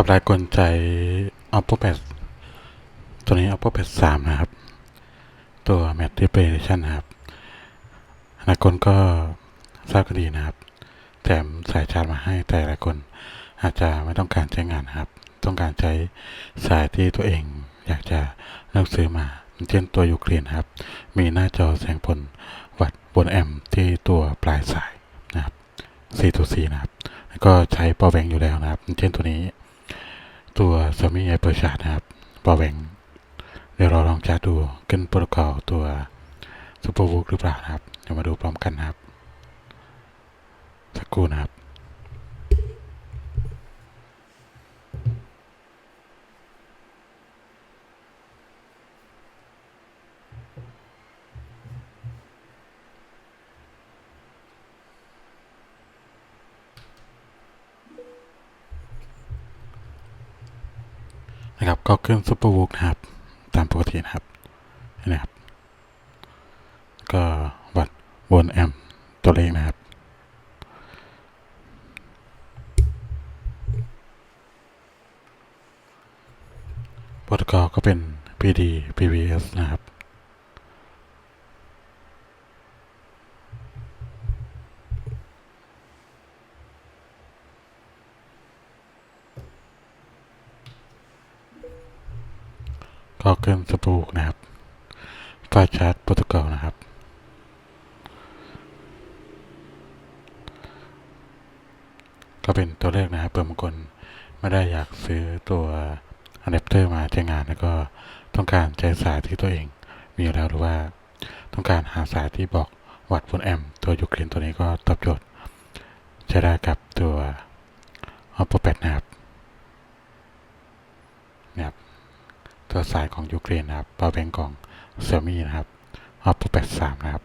กับลายคนใจ Oppo 8ตัวนี้ Oppo 8 3นะครับ ตัว Matte Display Edition นะครับลายคนก็ทราบกันดีนะครับ แถมสายชาร์จมาให้แต่หลายคนอาจจะไม่ต้องการใช้งานนะครับ ต้องการใช้สายที่ตัวเองอยากจะเลือกซื้อมา เช่นตัวยูเครนครับ มีหน้าจอแสงผลวัดบนแอมที่ตัวปลายสายนะครับ4ตัว4นะครับ แล้วก็ใช้ปอแวงอยู่แล้วนะครับ เช่นตัวนี้ ตัว Xiaomi Hyper Charge นะครับปอแวงเดี๋ยวเราลองชาร์จดูขึ้นโปรโตคอลตัวซูเปอร์วูกหรือเปล่านะครับ เดี๋ยวมาดูพร้อมกันนะครับสักครู่นะครับ นะครับก็เครื่องซูเปอร์วูกนะครับ ตามปกตินะครับนะครับ ก็วัดวนแอมป์ตัวเลขนะครับโปรโตคอลก็เป็น PD PVS นะครับ ก็เครื่องสปูกนะครับไฟชาร์จโปรโตคอลนะครับ ก็เป็นตัวเลขนะครับเผื่อบางคนไม่ได้อยากซื้อตัวอะแดปเตอร์มาใช้งานแล้วก็ต้องการใช้สายที่ตัวเองมีอยู่แล้วหรือว่าต้องการหาสายที่บอกวัดบนแอมป์ตัวยูเครนตัวนี้ก็ตอบโจทย์ใช้ได้กับตัว Oppo 8 นะครับนะครับ ตัวสายของยูเครนนะครับปาแบงของ Xiaomi นะครับ Oppo 8 3นะครับ